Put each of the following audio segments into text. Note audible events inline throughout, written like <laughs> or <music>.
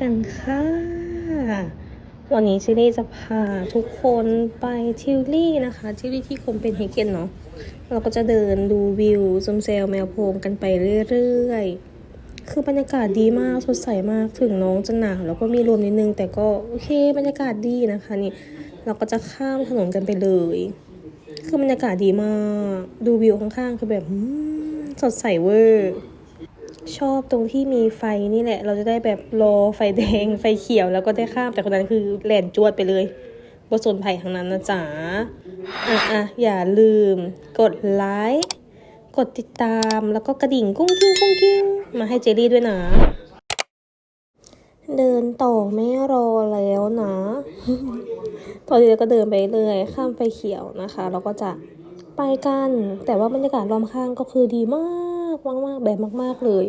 กันค่ะ วันนี้ชิลี่จะพาทุกคนไปทิวลี่นะคะ ทิวลี่ที่คมเป็นเฮเกนเนาะ เราก็จะเดินดูวิวซุมเซลแมวโพงกันไปเรื่อยๆ คือบรรยากาศดีมาก สดใสมาก ถึงน้องจะหนาวแล้วก็มีลมนิดนึง แต่ก็โอเค บรรยากาศดีนะคะนี่ เราก็จะข้ามถนนกันไปเลย คือบรรยากาศดีมาก ดูวิวข้างๆ คือแบบสดใสเวอร์ ชอบตรงที่มีไฟนี่แหละ เราจะได้แบบรอไฟแดงไฟเขียวแล้วก็ได้ข้าม แต่คนนั้นคือแหลนจวดไปเลยบสนไผ่ทางนั้นนะจ๊ะอะอะอย่าลืม กดไลค์ กดติดตาม แล้วก็กระดิ่งกุ้งกิ้งกุ้งกิ้งมาให้เจลลี่ด้วยนะ เดินต่อไม่รอแล้วนะ ตอนนี้เราก็เดินไปเรื่อยข้ามไฟเขียวนะคะ เราก็จะไปกัน แต่ว่าบรรยากาศรอบข้างก็คือดีมาก มากๆแบบมาก ๆเลย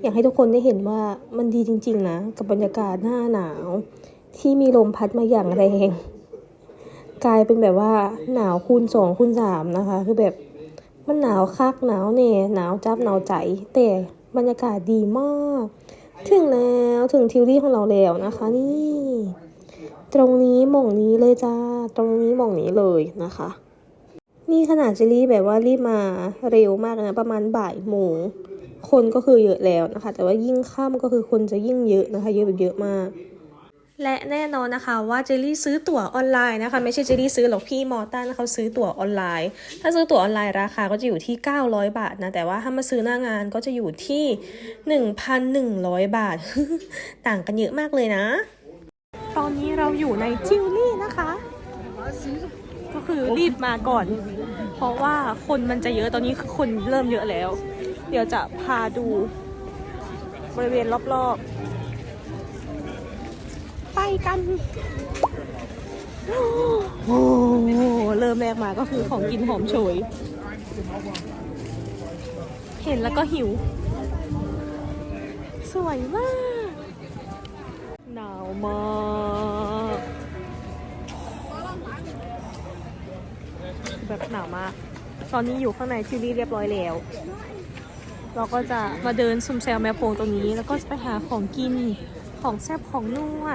อยากให้ทุกคนได้เห็นว่ามันดีจริง ๆ นะ กับบรรยากาศหน้าหนาว ที่มีลมพัดมาอย่างแรงกลายเป็นแบบว่าหนาวคูณสองคูณสามนะคะ คือแบบมันหนาวคักหนาวเน่หนาวจับหนาวใจ แต่บรรยากาศดีมาก ถึงแล้วถึงทิวรี่ของเราแล้วนะคะ นี่ ตรงนี้หม่องนี้เลยจ้า ตรงนี้หม่องนี้เลยนะคะ นี่ขนาดเจลลี่แบบว่ารีบมาเร็วมากนะ ประมาณบ่ายโมง คนก็คือเยอะแล้วนะคะ แต่ว่ายิ่งค่ำก็คือคนจะยิ่งเยอะนะคะ เยอะแบบเยอะมาก และแน่นอนนะคะว่าเจลลี่ซื้อตั๋วออนไลน์นะคะ ไม่ใช่เจลลี่ซื้อหรอกพี่มอร์ตันเขาซื้อตั๋วออนไลน์ ถ้าซื้อตั๋วออนไลน์ราคาก็จะอยู่ที่ 900 บาทนะ แต่ว่าถ้ามาซื้อหน้างานก็จะอยู่ที่ 1,100 บาท ต่างกันเยอะมากเลยนะ ตอนนี้เราอยู่ในทิวลี่นะคะก็คือรีบมาก่อนเพ ราะว่าคนมันจะเยอะตอนนี้คือคนเริ่มเยอะแล้ว เดี๋ยวจะพาดูบริเวณรอบๆ ไปกัน โอ้โหเริ่มแรกมาก็คือของกินหอมโชย เห็นแล้วก็หิว สวยมาก หนาวมาก แบบหนาวมาก ตอนนี้อยู่ข้างในชิลลี่เรียบร้อยแล้ว เราก็จะมาเดินซุมแซวแมโพงตรงนี้ แล้วก็จะไปหาของกินของแซ่บของนัว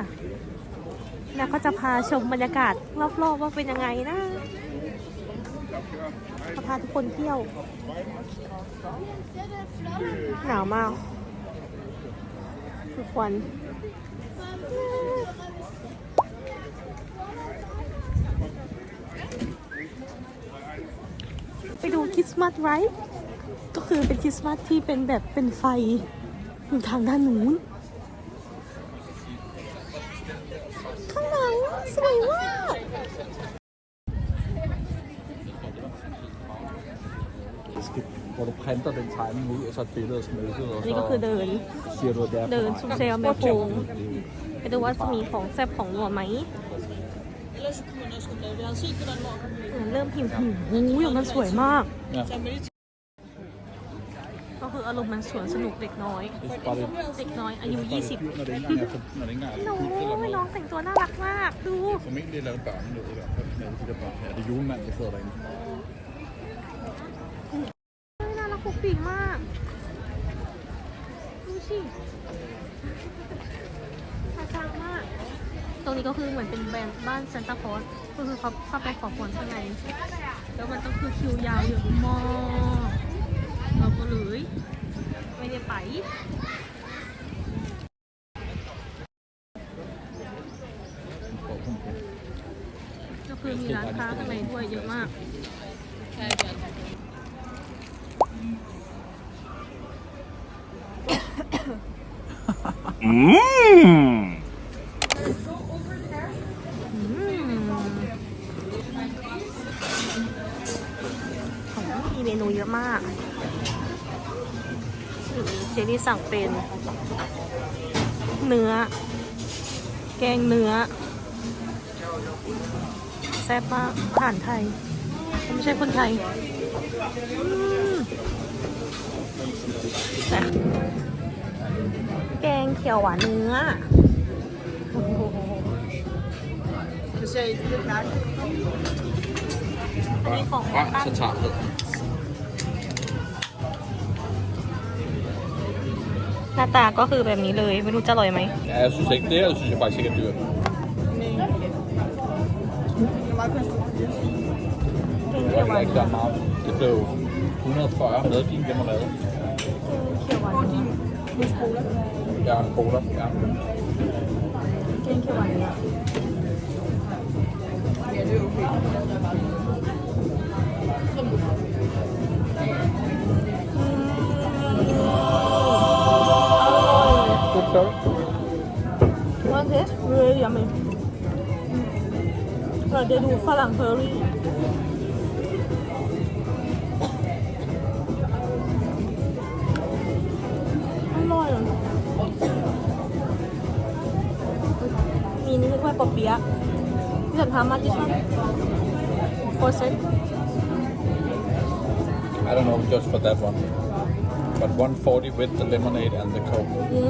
แล้วก็จะพาชมบรรยากาศรอบๆว่าเป็นยังไงนะจะพาทุกคนเที่ยว หนาวมากคือควัน ไปดูคริสต์มาสไรท์ก็คือเป็นคริสต์มาสที่เป็นแบบเป็นไฟอยู่ทางด้านนู้นข้างหลังสวยมาก hvor du printer den tegning ud, og så et billede smeltet, og อันนี้ก็คือ så เดิน siger du, at det er เดิน for ซุม mig. เซลแมวโพงไปดูว่าจะมีของแซ่บของนัวไหมอืม เริ่มหิวหิวหูยมันสวยมาก Ja, ก็คืออารมณ์มันสวนสนุกเด็กน้อย det er bare det. เด็กน้อยอายุ Bare det 20 dyrt, når det ikke engang er, for, når det ikke engang er น้ forbudt, eller อย noget. น้องแต่งตัวน่ารักมาก ดู Formentlig lavet børnenød i hvert fald, med de der børn her. Det er julemanden, der sidder derinde. เฮ้ยน่ารักปุกปิ่งมาก ดูสิน่ารักมาก ตรงนี้ก็คือเหมือนเป็นแบรนด์บ้านซานตาคลอสก็คือเขาเข้าไปขอพรข้างใน แล้วมันต้องคือคิวยาวเยอะมากเราก็เลยไม่ได้ไปก็คือมีร้านค้าข้างในด้วยเยอะมากอืมของมีเมนูเยอะมากอืมเจนี่ สั่งเป็น เนื้อ แกงเนื้อ แซ่บมากอาหารไทย ไม่ใช่คนไทยแกงเขียวหวานเนื้อโอ้โหอันนี้ของ Grøn ตั้น tartar. หน้าตาก็คือแบบนี้เลย ไม่รู้จะอร่อยไหม Ja, jeg synes ikke, det her synes jeg faktisk ikke er dyrt. Det er ikke der meget. Det blev 140 med din limonade. เขียวหวาน Ja, en cola. Ja. เขียวหวานเนี่ยอ Good curry. One taste really yummy เราจะดูฝรั่งเพอร์รี่อร่อยมีนี่คือควายปอเปี๊ยะที่ฉันทำมาที่ชอบโคเซ็ต I don't know just for that one. But 140 with the lemonade and the coke. อื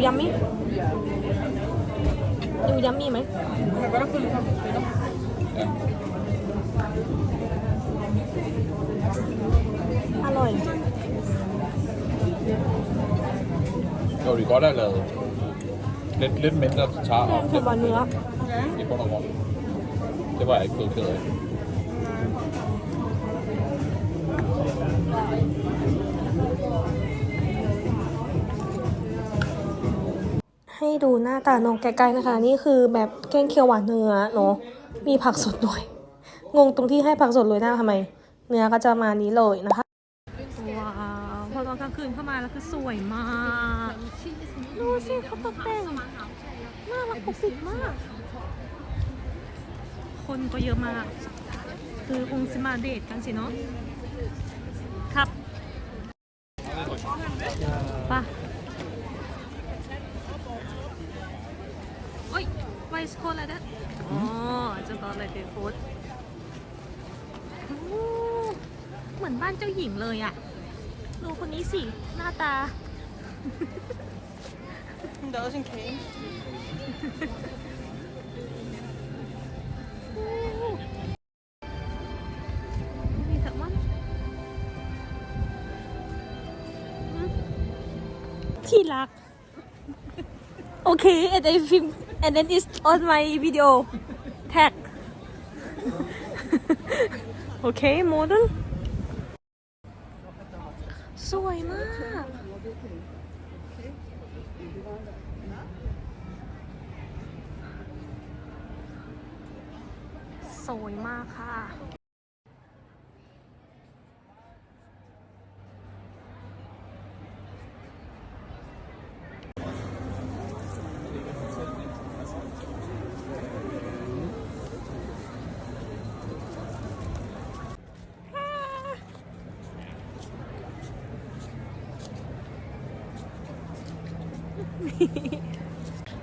มดูยัมมี่ดูยัมมี่ไหม Ja. อร่อย Jo, de godt have lavet lidt, lidt mindre til tar แกงเขียวหวานเนื้อ i bund og grund. Det var jeg ikke blevet ked af. ให้ดูหน้าตาน้องไกลๆนะคะ นี่คือแบบแกงเขียวหวานเนื้อเนาะมีผักสดด้วยงงตรงที่ให้ผักสดโรยหน้าทำไม เนื้อก็จะมานี้เลยนะคะว้าวพอตอนกลางคืนเข้ามาแล้วคือสวยมากดูสิเขาตกแต่งน่ารักปกปิมาก คนก็เยอะมาก คือคงจะมาเดทกันสิเนาะครับไป่ะ Oj, vad är skålet? Åh, just thought like they food. โอ้เหมือนบ้านเจ้าหญิงเลยอะดูคนนี้สิ หน้าตา Der er også en kage. มีแต่ว่าที่รัก โอเค and I film and then it's on my video tag <laughs> โอเค modern สวยมาก สวยมากค่ะ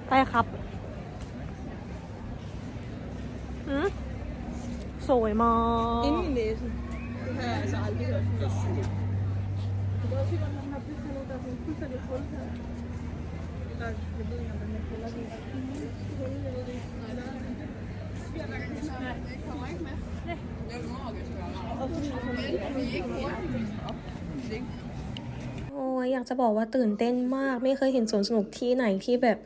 ไปครับอืมสวยมากอินเนสเอ้ยอยากจะบอกว่าตื่นเต้นมาก ไม่เคยเห็นสวนสนุกที่ไหนที่แบบ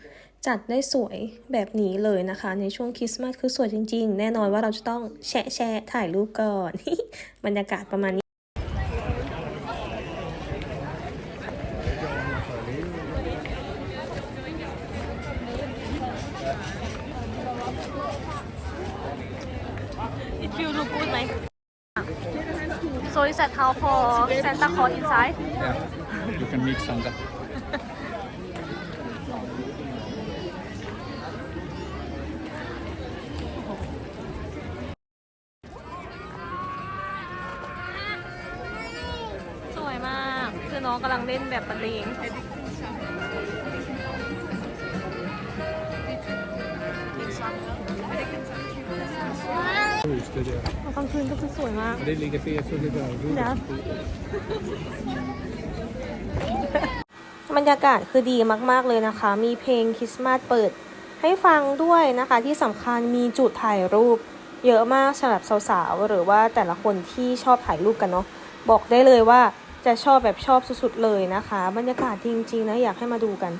จัดได้สวยแบบนี้เลยนะคะ ในช่วงคริสต์มาสคือสวยจริงๆ แน่นอนว่าเราจะต้องแชะแชะถ่ายรูปก่อน บรรยากาศประมาณนี้ It feel look good ไหม So is that how for Santa Claus inside Ja. You can meet Santa. สวยมาก คือน้องกำลังเล่นแบบบรรเลง Hus, det der. กลางคืนก็คือสวยมาก Og det ligger der, så ligger der นะ บรรยากาศคือดีมากๆเลยนะคะ มีเพลงคริสต์มาสเปิด ให้ฟังด้วยนะคะ ที่สำคัญมีจุดถ่ายรูป เยอะมากสำหรับสาวๆ หรือว่าแต่ละคนที่ชอบถ่ายรูปกันเนาะ บอกได้เลยว่าจะชอบแบบชอบสุดๆเลยนะคะ บรรยากาศจริงๆนะอยากให้มาดูกัน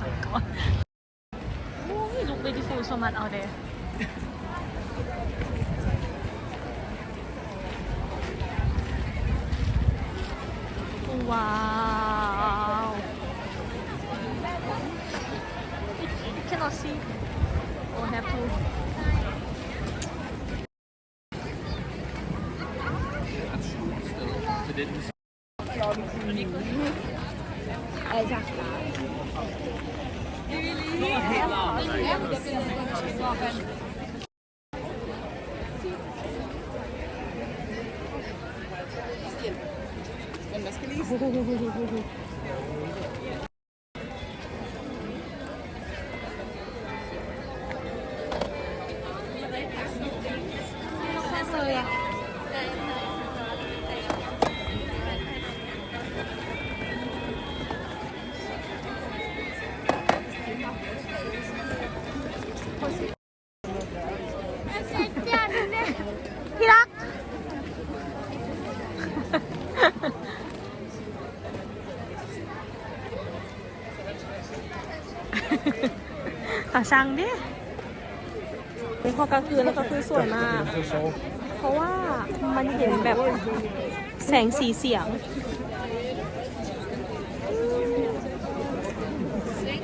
You look beautiful so much out there. Wow. พี่รัก ขอ ช่างดิพอกลางคืนแล้วก็คือสวยมาก เพราะว่ามันเห็นแบบแสงสีเสียง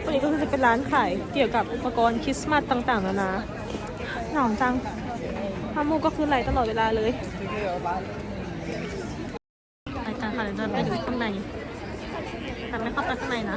วันนี้ก็คือจะเป็นร้านขายเกี่ยวกับอุปกรณ์คริสต์มาสต่างๆนานาหนาวจังน้ำมูกก็คือไหลตลอดเวลาเลยรายการค่ะเดี๋ยวเดินไปดูข้างในแต่ไม่เข้าไปข้างในนะ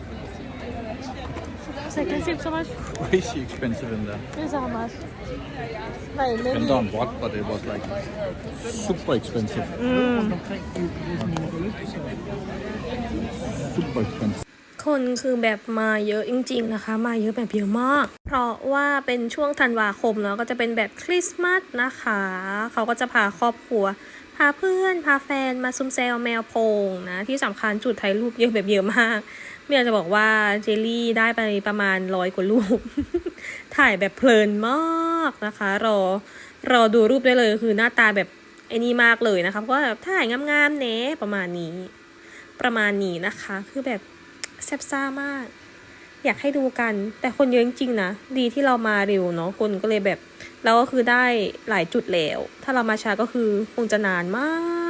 ตันไหมนะครับ second sip so much Crazy expensive in there. is how much ไหนไม่ Depends ดี on what, but it was like super expensive. Super expensive. คนคือแบบมาเยอะจริง ๆ นะคะ มาเยอะแบบเยอะมาก เพราะว่าเป็นช่วงธันวาคมเนาะก็จะเป็นแบบคริสต์มาสนะคะ เขาก็จะพาครอบครัว พาเพื่อน พาแฟนมาซุมแซวแมวโพงนะ ที่สำคัญจุดถ่ายรูปเยอะแบบเยอะมากไม่อยจะบอกว่าเจลลี่ได้ไปประมาณร้อยกว่ารูป ถ่ายแบบเพลินมากนะคะ รอรอดูรูปได้เลยคือหน้าตาแบบไอ้นี่มากเลยนะคะเพราะว่าแบบถ่ายงามๆเนะประมาณนี้ ประมาณนี้นะคะ คือแบบแซ่บซ่ามาก อยากให้ดูกัน แต่คนเยอะจริงๆนะดีที่เรามาเร็วเนาะคนก็เลยแบบเราก็คือได้หลายจุดแล้ว ถ้าเรามาช้าก็คือคงจะนานมาก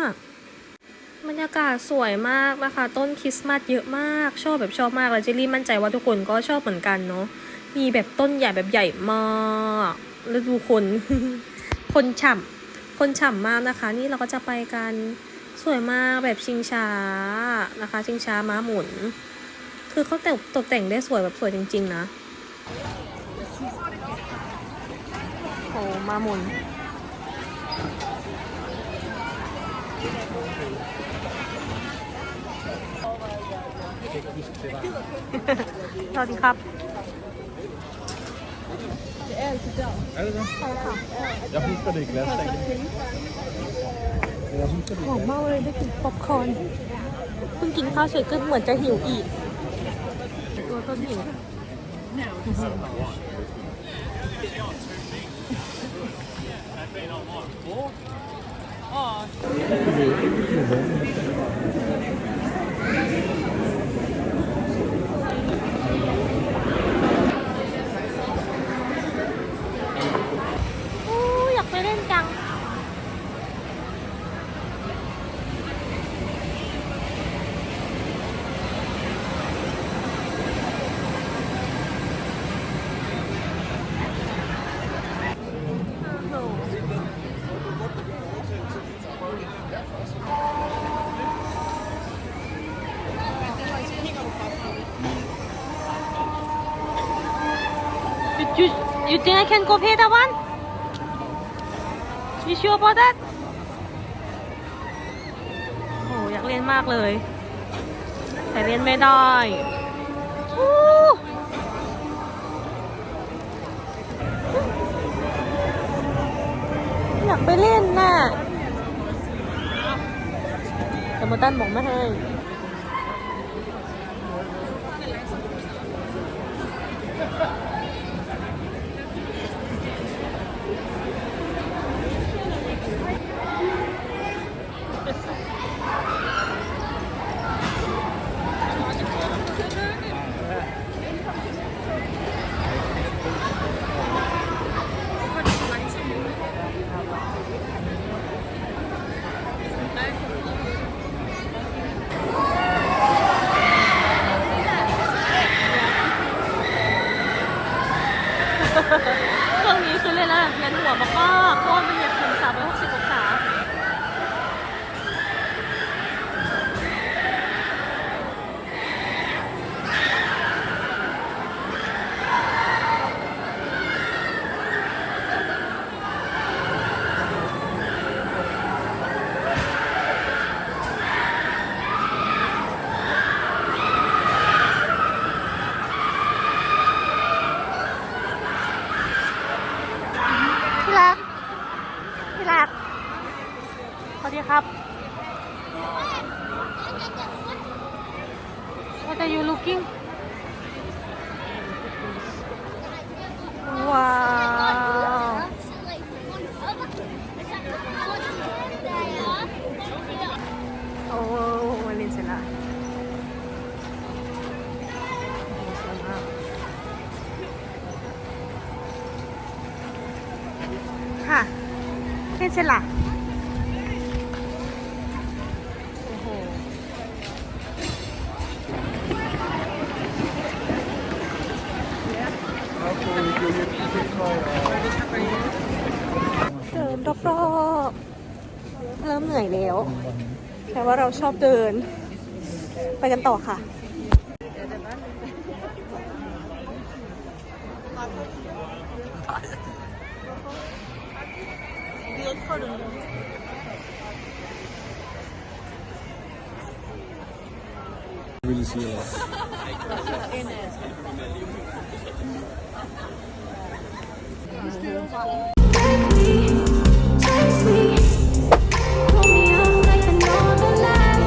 บรรยากาศสวยมากนะคะ ต้นคริสต์มาสเยอะมาก ชอบแบบชอบมากแล้วเจลลี่มั่นใจว่าทุกคนก็ชอบเหมือนกันเนาะมีแบบต้นใหญ่แบบใหญ่มากแล้วดูคน คนฉ่ำคนฉ่ำมากนะคะ นี่เราก็จะไปกันสวยมากแบบชิงช้านะคะ ชิงช้าม้าหมุน คือเขาแต่งตกแต่งได้สวยแบบสวยจริง ๆ นะโอ้มาหมุน สวัสดีครับ Er det det? Jeg husker det i glädjen. Jeg husker det หอมมากเลยได้กินป๊อปคอร์นเพิ่งกินข้าวเสร็จก็เหมือนจะหิวอีก ตัวต้นหิว โอ้อยากไปเล่นจัง you you think I can go pay that one you sure about that โอ้อยากเล่นมากเลย แต่เล่นไม่ได้อู้อยากไปเล่นน่ะแต่โมตันบอกไม่ให้ เล่ะเดินรอบๆเริ่มเหนื่อยแล้ว แต่ว่าเราชอบเดิน ไปกันต่อค่ะ ですよ。